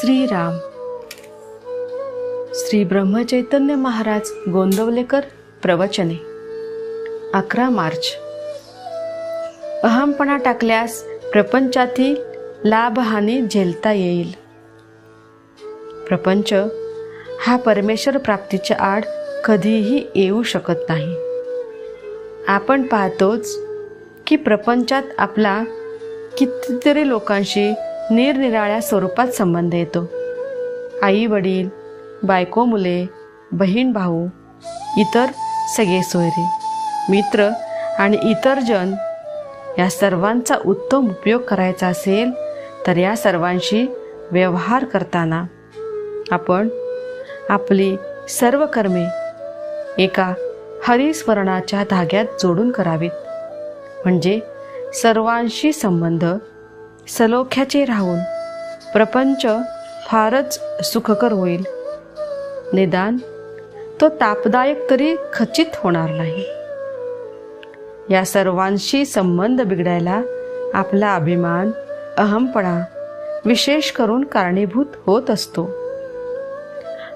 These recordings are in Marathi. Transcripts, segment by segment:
श्रीराम. श्री ब्रह्मचैतन्य महाराज गोंदवलेकर प्रवचने. अकरा मार्च. अहमपणा टाकल्यास प्रपंचातील लाभहानी झेलता येईल. प्रपंच हा परमेश्वर प्राप्तीच्या आड कधीही येऊ शकत नाही. आपण पाहतोच की प्रपंचात आपला कितीतरी लोकांशी निरनिराळ्या स्वरूपात संबंध येतो. आई वडील बायको मुले बहीण भाऊ इतर सगळे सोयरे मित्र आणि इतर जन या सर्वांचा उत्तम उपयोग करायचा असेल तर या सर्वांशी व्यवहार करताना आपण आपली सर्व कर्मे एका हरिस्वरणाच्या धाग्यात जोडून करावीत. म्हणजे सर्वांशी संबंध सलोख्याचे राहून प्रपंच फारच सुखकर होईल. निदान तो तापदायक तरी खचित होणार नाही. या सर्वांशी संबंध बिघडायला आपला अभिमान अहमपणा विशेष करून कारणीभूत होत असतो.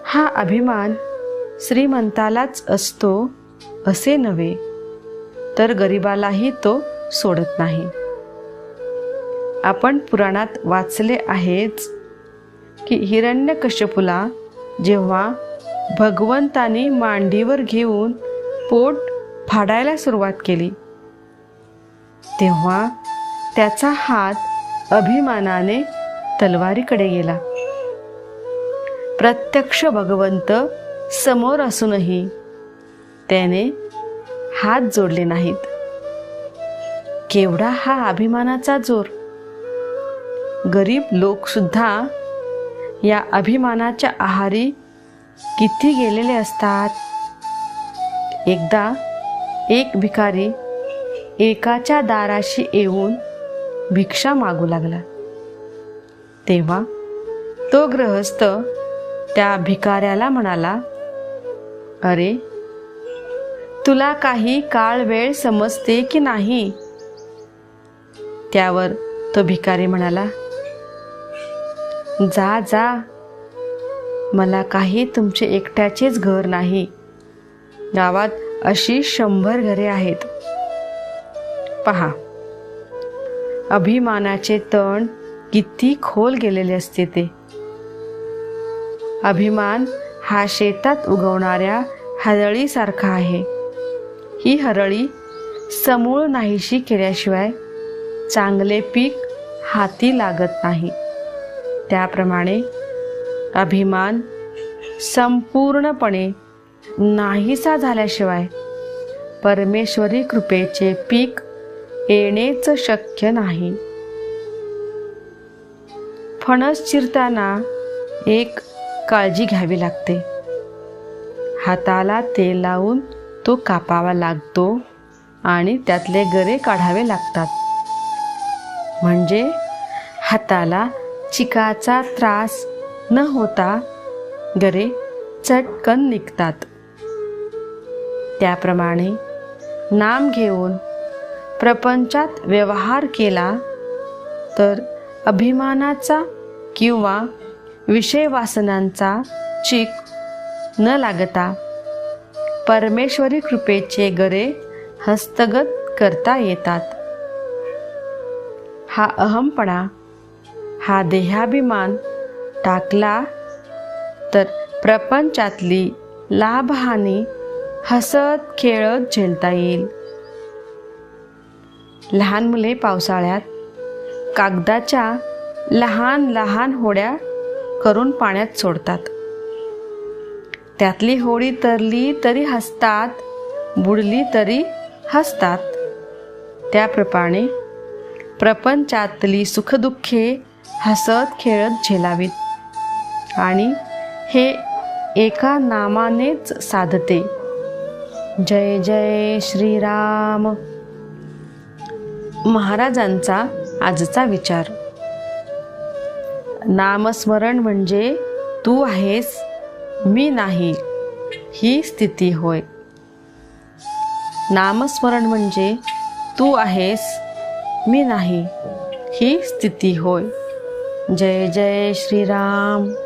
हा अभिमान श्रीमंतालाच असतो असे नव्हे तर गरिबालाही तो सोडत नाही. आपण पुराणात वाचले आहेच की हिरण्यकश्यपूला जेव्हा भगवंतानी मांडीवर घेऊन पोट फाडायला सुरुवात केली तेव्हा त्याचा हात अभिमानाने तलवारीकडे गेला. प्रत्यक्ष भगवंत समोर असूनही त्याने हात जोडले नाहीत. केवढा हा अभिमानाचा जोर? गरीब लोकसुद्धा या अभिमानाच्या आहारी किती गेलेले असतात? एकदा एक भिकारी एकाच्या दाराशी येऊन भिक्षा मागू लागला. तेव्हा तो गृहस्थ त्या भिकाऱ्याला म्हणाला अरे तुला काही काळ वेळ समजते की नाही? त्यावर तो भिकारी म्हणाला जा जा. मला काही तुमचे एकट्याचेच घर नाही. गावात अशी शंभर घरे आहेत. पहा. अभिमानाचे तण किती खोल गेलेले असते ते. अभिमान हा शेतात उगवणाऱ्या हरळीसारखा आहे. ही हरळी समूळ नाहीशी केल्याशिवाय चांगले पीक हाती लागत नाही. त्याप्रमाणे अभिमान संपूर्णपणे नाहीसा झाल्याशिवाय परमेश्वरी कृपेचे पीक येणेच शक्य नाही. फणस चिरताना एक काळजी घ्यावी लागते. हाताला तेल लावून तो कापावा लागतो आणि त्यातले गरे काढावे लागतात. म्हणजे हाताला चिकाचा त्रास न होता गरे चटकन निघतात. त्याप्रमाणे नाम घेऊन प्रपंचात व्यवहार केला तर अभिमानाचा किंवा विषयवासनांचा चीक न लागता परमेश्वरी कृपेचे गरे हस्तगत करता येतात. हा अहमपणा हा देहाभिमान टाकला तर प्रपंचातली लाभहानी हसत खेळत झेलता येईल. लहान मुले पावसाळ्यात कागदाच्या लहान लहान होड्या करून पाण्यात सोडतात. त्यातली होडी तरली तरी हसतात बुडली तरी हसतात. त्याप्रमाणे प्रपंचातली सुखदुःखे हसत खेळत झेलावीत. आणि हे एका नामानेच साधते. जय जय श्रीराम. महाराजांचा आजचा विचार. नामस्मरण म्हणजे तू आहेस मी नाही ही स्थिती होय. नामस्मरण म्हणजे तू आहेस मी नाही ही स्थिती होय. जय जय श्रीराम।